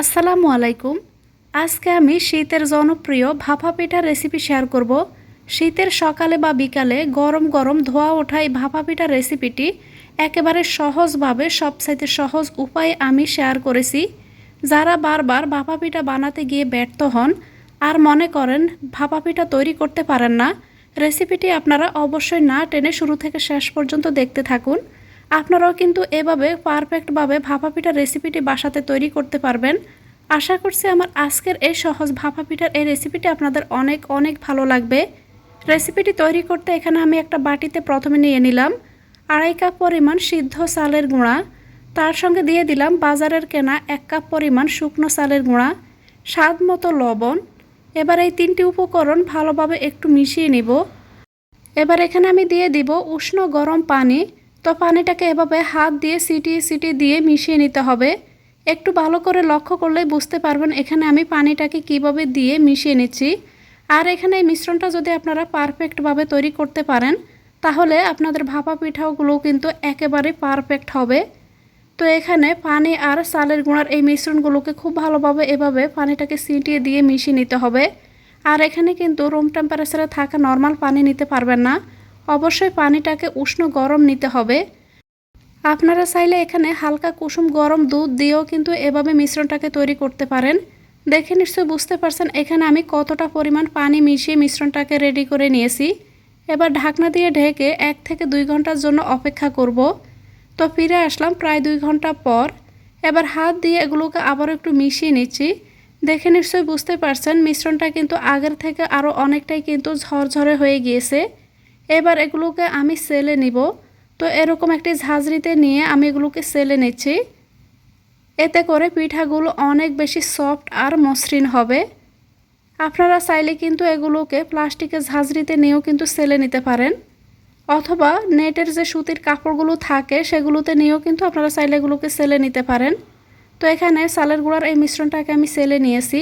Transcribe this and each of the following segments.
আসসালামু আলাইকুম। আজকে আমি শীতের জনপ্রিয় ভাপা পিঠা রেসিপি শেয়ার করব। শীতের সকালে বা বিকালে গরম গরম ধোয়া ওঠা এই ভাপা পিঠার রেসিপিটি একেবারে সহজভাবে, সবচাইতে সহজ উপায়ে আমি শেয়ার করেছি। যারা বারবার ভাপা পিঠা বানাতে গিয়ে ব্যর্থ হন আর মনে করেন ভাপা পিঠা তৈরি করতে পারেন না রেসিপিটি আপনারা অবশ্যই না টেনে শুরু থেকে শেষ পর্যন্ত দেখতে থাকুন। আপনারাও কিন্তু এভাবে পারফেক্টভাবে ভাপা পিঠার রেসিপিটি বাসাতে তৈরি করতে পারবেন। আশা করছি আমার আজকের এই সহজ ভাপা পিঠার এই রেসিপিটি আপনাদের অনেক অনেক ভালো লাগবে। রেসিপিটি তৈরি করতে এখানে আমি একটা বাটিতে প্রথমে নিয়ে নিলাম আড়াই কাপ পরিমাণ সিদ্ধ চালের গুঁড়া, তার সঙ্গে দিয়ে দিলাম বাজারের কেনা এক কাপ পরিমাণ শুকনো চালের গুঁড়া, স্বাদ মতো লবণ। এবার এই তিনটি উপকরণ ভালোভাবে একটু মিশিয়ে নিব। এবার এখানে আমি দিয়ে দিব উষ্ণ গরম পানি তো পানিটাকে এভাবে হাত দিয়ে সিটিয়ে সিটিয়ে দিয়ে মিশিয়ে নিতে হবে। একটু ভালো করে লক্ষ্য করলে বুঝতে পারবেন এখানে আমি পানিটাকে কীভাবে দিয়ে মিশিয়ে নিচ্ছি। আর এখানে এই মিশ্রণটা যদি আপনারা পারফেক্টভাবে তৈরি করতে পারেন, তাহলে আপনাদের ভাপা পিঠাগুলো কিন্তু একেবারে পারফেক্ট হবে। তো এখানে পানি আর চালের গুঁড়ার এই মিশ্রণগুলোকে খুব ভালোভাবে এভাবে পানিটাকে সিটিয়ে দিয়ে মিশিয়ে নিতে হবে। আর এখানে কিন্তু রুম টেম্পারেচারে থাকা নর্মাল পানি নিতে পারবেন না। অবশ্যই পানিটাকে উষ্ণ গরম নিতে হবে। আপনারা চাইলে এখানে হালকা কুসুম গরম দুধ দিয়েও কিন্তু এভাবে মিশ্রণটাকে তৈরি করতে পারেন। দেখে নিশ্চয়ই বুঝতে পারছেন এখানে আমি কতটা পরিমাণ পানি মিশিয়ে মিশ্রণটাকে রেডি করে নিয়েছি। এবার ঢাকনা দিয়ে ঢেকে এক থেকে দুই ঘণ্টার জন্য অপেক্ষা করব। তো ফিরে আসলাম প্রায় দুই ঘণ্টা পর। এবার হাত দিয়ে এগুলোকে আবার একটু মিশিয়ে নিচ্ছি। দেখে নিশ্চয়ই বুঝতে পারছেন মিশ্রণটা কিন্তু আগের থেকে আরও অনেকটাই কিন্তু ঝরঝরে হয়ে গিয়েছে। এবার এগুলোকে আমি সেলে নিব। তো এরকম একটি ঝাঁঝরিতে নিয়ে আমি এগুলোকে সেলে নিচ্ছি। এতে করে পিঠাগুলো অনেক বেশি সফট আর মসৃণ হবে। আপনারা চাইলে কিন্তু এগুলোকে প্লাস্টিকের ঝাঁঝরিতে নিয়েও কিন্তু সেলে নিতে পারেন। অথবা নেটের যে সুতির কাপড়গুলো থাকে, সেগুলোতে নিয়েও কিন্তু আপনারা চাইলে এগুলোকে সেলে নিতে পারেন। তো এখানে সালের গুঁড়ার এই মিশ্রণটাকে আমি সেলে নিয়েছি।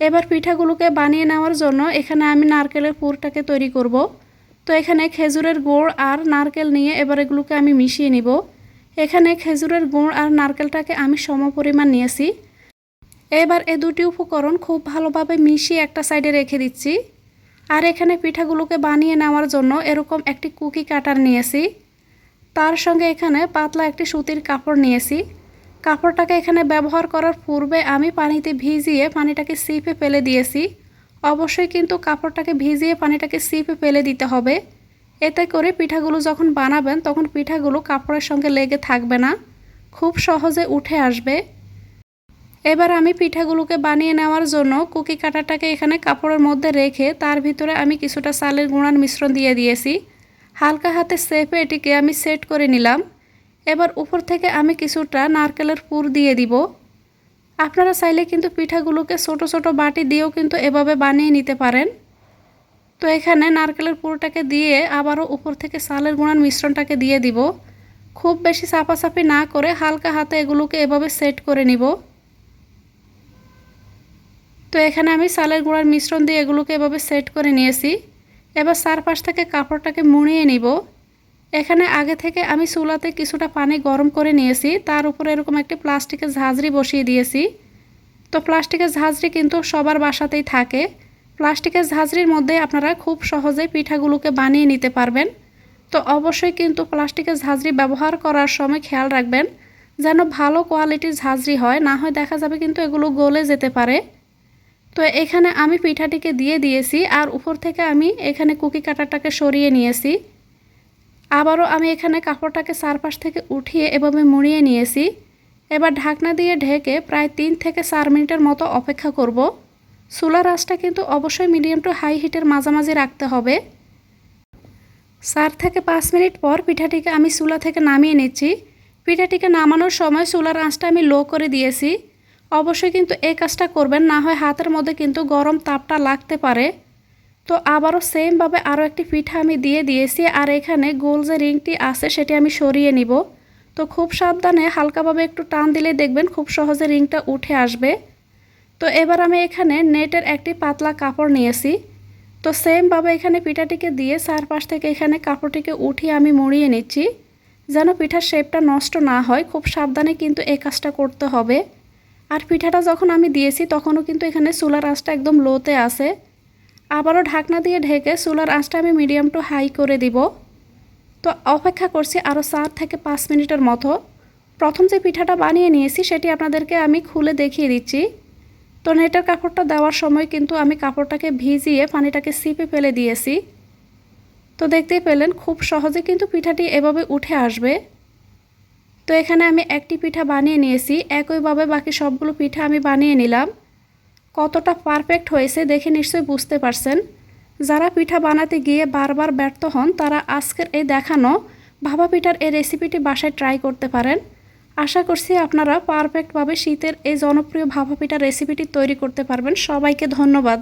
এবার পিঠাগুলোকে বানিয়ে নেওয়ার জন্য এখানে আমি নারকেলের পুরটাকে তৈরি করব। তো এখানে খেজুরের গুড় আর নারকেল নিয়ে এবার এগুলোকে আমি মিশিয়ে নিব। এখানে খেজুরের গুড় আর নারকেলটাকে আমি সম পরিমাণ নিয়েছি। এবার এ দুটি উপকরণ খুব ভালোভাবে মিশিয়ে একটা সাইডে রেখে দিচ্ছি। আর এখানে পিঠাগুলোকে বানিয়ে নেওয়ার জন্য এরকম একটি কুকি কাটার নিয়েছি। তার সঙ্গে এখানে পাতলা একটি সুতির কাপড় নিয়েছি। কাপড়টাকে এখানে ব্যবহার করার পূর্বে আমি পানিতে ভিজিয়ে পানিটাকে সিপে ফেলে দিয়েছি। অবশ্যই কিন্তু কাপড়টাকে ভিজিয়ে পানিটাকে সিপে ফেলে দিতে হবে। এতে করে পিঠাগুলো যখন বানাবেন, তখন পিঠাগুলো কাপড়ের সঙ্গে লেগে থাকবে না। খুব সহজে উঠে আসবে। এবার আমি পিঠাগুলোকে বানিয়ে নেওয়ার জন্য কুকি কাটাটাকে এখানে কাপড়ের মধ্যে রেখে তার ভিতরে আমি কিছুটা চালের গুঁড়ার মিশ্রণ দিয়ে দিয়েছি। হালকা হাতে সেপে এটিকে আমি সেট করে নিলাম। এবার উপর থেকে আমি কিছুটা নারকেলের পুর দিয়ে দিব। আপনারা চাইলে কিন্তু পিঠাগুলোকে ছোট ছোট বাটি দিয়েও কিন্তু এভাবে বানিয়ে নিতে পারেন। তো এখানে নারকেলের পুরোটাকে দিয়ে আবারও উপর থেকে চালের গুঁড়ার মিশ্রণটাকে দিয়ে দিব। খুব বেশি চাপাচাপি না করে হালকা হাতে এগুলোকে এভাবে সেট করে নিব। তো এখানে আমি চালের গুঁড়ার মিশ্রণ দিয়ে এগুলোকে এভাবে সেট করে নিয়েছি। এবার চারপাশ থেকে কাপড়টাকে মুড়িয়ে নিব। এখানে আগে থেকে আমি চুলাতে কিছুটা পানি গরম করে নিয়েছি। তার উপরে এরকম একটি প্লাস্টিকের ঝাঁঝরি বসিয়ে দিয়েছি। তো প্লাস্টিকের ঝাঁঝরি কিন্তু সবার বাসাতেই থাকে। প্লাস্টিকের ঝাঁঝরির মধ্যে আপনারা খুব সহজে পিঠাগুলোকে বানিয়ে নিতে পারবেন। তো অবশ্যই কিন্তু প্লাস্টিকের ঝাঁঝরি ব্যবহার করার সময় খেয়াল রাখবেন, যেন ভালো কোয়ালিটির ঝাঁঝরি হয়। না হয় দেখা যাবে কিন্তু এগুলো গলে যেতে পারে। তো এখানে আমি পিঠাটিকে দিয়ে দিয়েছি, আর উপর থেকে আমি এখানে কুকি কাটারটাকে সরিয়ে নিয়েছি। আবারও আমি এখানে কাপড়টাকে চারপাশ থেকে উঠিয়ে এভাবে মুড়িয়ে নিয়েছি। এবার ঢাকনা দিয়ে ঢেকে প্রায় তিন থেকে চার মিনিটের মতো অপেক্ষা করব। চুলার আঁচটা কিন্তু অবশ্যই মিডিয়াম টু হাই হিটের মাঝামাঝি রাখতে হবে। চার থেকে পাঁচ মিনিট পর পিঠাটিকে আমি চুলা থেকে নামিয়ে নিচ্ছি। পিঠাটিকে নামানোর সময় চুলার আঁচটা আমি লো করে দিয়েছি। অবশ্যই কিন্তু এই কাজটা করবেন, না হয় হাতের মধ্যে কিন্তু গরম তাপটা লাগতে পারে। তো আবারও সেমভাবে আরও একটি পিঠা আমি দিয়ে দিয়েছি, আর এখানে গোল যে রিংটি আছে সেটি আমি সরিয়ে নিব। তো খুব সাবধানে হালকাভাবে একটু টান দিলে দেখবেন খুব সহজে রিংটা উঠে আসবে। তো এবার আমি এখানে নেটের একটি পাতলা কাপড় নিয়েছি। তো সেমভাবে এখানে পিঠাটিকে দিয়ে চারপাশ থেকে এখানে কাপড়টিকে উঠিয়ে আমি মুড়িয়ে নিচ্ছি, যেন পিঠার শেপটা নষ্ট না হয়। খুব সাবধানে কিন্তু এই কাজটা করতে হবে। আর পিঠাটা যখন আমি দিয়েছি, তখনও কিন্তু এখানে চুলার আঁচটা একদম লোতে আছে। আবারও ঢাকনা দিয়ে ঢেকে চুলার আঁচটা আমি মিডিয়াম টু হাই করে দিব। তো অপেক্ষা করছি আরও চার থেকে পাঁচ মিনিটের মতো। প্রথম যে পিঠাটা বানিয়ে নিয়েছি সেটি আপনাদেরকে আমি খুলে দেখিয়ে দিচ্ছি। তো নেটের কাপড়টা দেওয়ার সময় কিন্তু আমি কাপড়টাকে ভিজিয়ে পানিটাকে সিপে ফেলে দিয়েছি। তো দেখতেই পেলেন খুব সহজে কিন্তু পিঠাটি এভাবে উঠে আসবে। তো এখানে আমি একটি পিঠা বানিয়ে নিয়েছি। একইভাবে বাকি সবগুলো পিঠা আমি বানিয়ে নিলাম। কতটা পারফেক্ট হয়েছে দেখে নিশ্চয়ই বুঝতে পারছেন। যারা পিঠা বানাতে গিয়ে বারবার ব্যর্থ হন, তারা আজকের এই দেখানো ভাবা পিঠার এই রেসিপিটি বাসায় ট্রাই করতে পারেন। আশা করছি আপনারা পারফেক্টভাবে শীতের এই জনপ্রিয় ভাপা পিঠার রেসিপিটি তৈরি করতে পারবেন। সবাইকে ধন্যবাদ।